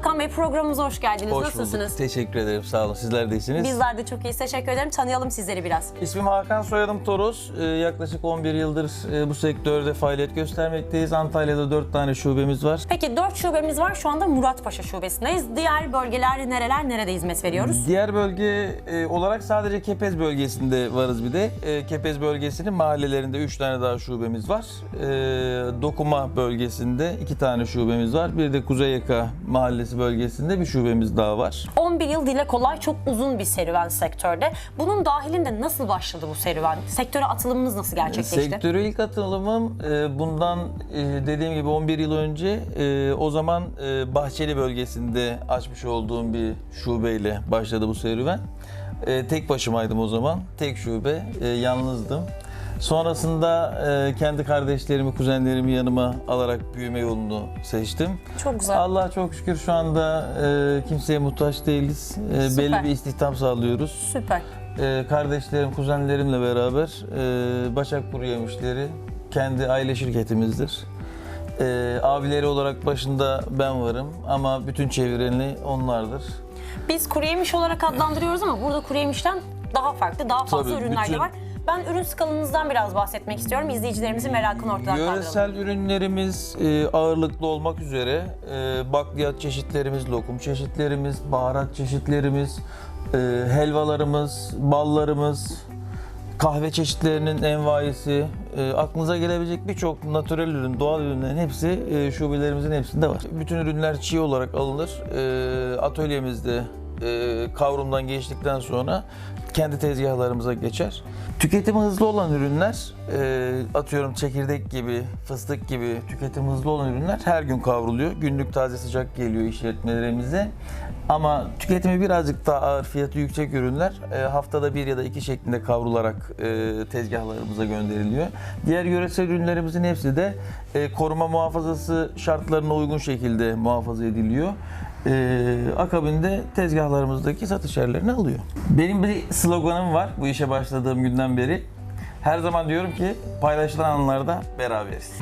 Hakan Bey programımıza hoş geldiniz. Hoş Nasılsınız? bulduk. Teşekkür ederim. Sağ olun. Sizler de iyisiniz. Bizler de çok iyiyiz. Teşekkür ederim. Tanıyalım sizleri biraz. İsmim Hakan, soyadım Toros. Ee, yaklaşık 11 yıldır e, bu sektörde faaliyet göstermekteyiz. Antalya'da 4 tane şubemiz var. Peki 4 şubemiz var. Şu anda Muratpaşa şubesindeyiz. Diğer bölgeler nereler, nerede hizmet veriyoruz? Diğer bölge e, olarak sadece Kepez bölgesinde varız bir de. E, Kepez bölgesinin mahallelerinde 3 tane daha şubemiz var. E, Dokuma bölgesinde 2 tane şubemiz var. Bir de Kuzey Yaka mahallesi bölgesinde bir şubemiz daha var. 11 yıl dile kolay çok uzun bir serüven sektörde. Bunun dahilinde nasıl başladı bu serüven? Sektöre atılımınız nasıl gerçekleşti? Sektöre ilk atılımım e, bundan e, dediğim gibi 11 yıl önce e, o zaman Bahçeli bölgesinde açmış olduğum bir şubeyle başladı bu serüven. Tek başımaydım o zaman. Tek şube. Yalnızdım. Sonrasında e, kendi kardeşlerimi, kuzenlerimi yanıma alarak büyüme yolunu seçtim. Çok güzel. Allah çok şükür şu anda e, kimseye muhtaç değiliz. E, Süper. Belli bir istihdam sağlıyoruz. Süper. Ee, kardeşlerim, kuzenlerimle beraber e, Başak Kuru Yemişleri kendi aile şirketimizdir. Ee, abileri olarak başında ben varım ama bütün çevreni onlardır. Biz kuru yemiş olarak adlandırıyoruz ama burada kuru yemişten daha farklı, daha fazla Tabii, ürünler de bütün- var. Ben ürün skalanızdan biraz bahsetmek istiyorum. İzleyicilerimizin merakını ortadan kaldıralım. Yöresel ürünlerimiz e, ağırlıklı olmak üzere e, bakliyat çeşitlerimiz, lokum çeşitlerimiz, baharat çeşitlerimiz, e, helvalarımız, ballarımız, kahve çeşitlerinin envaisi, e, aklınıza gelebilecek birçok natürel ürün, doğal ürünlerin hepsi şubelerimizin hepsinde var. Bütün ürünler çiğ olarak alınır. Atölyemizde e, kavrumdan geçtikten sonra kendi tezgahlarımıza geçer. Tüketimi hızlı olan ürünler, e, atıyorum çekirdek gibi, fıstık gibi tüketimi hızlı olan ürünler her gün kavruluyor. Günlük taze sıcak geliyor işletmelerimize. Ama tüketimi birazcık daha ağır, fiyatı yüksek ürünler e, haftada bir ya da iki şeklinde kavrularak e, tezgahlarımıza gönderiliyor. Diğer yöresel ürünlerimizin hepsi de e, koruma muhafazası şartlarına uygun şekilde muhafaza ediliyor. Akabinde tezgahlarımızdaki satış yerlerini alıyor. Benim bir sloganım var bu işe başladığım günden beri. Her zaman diyorum ki paylaşılan anlarda beraberiz.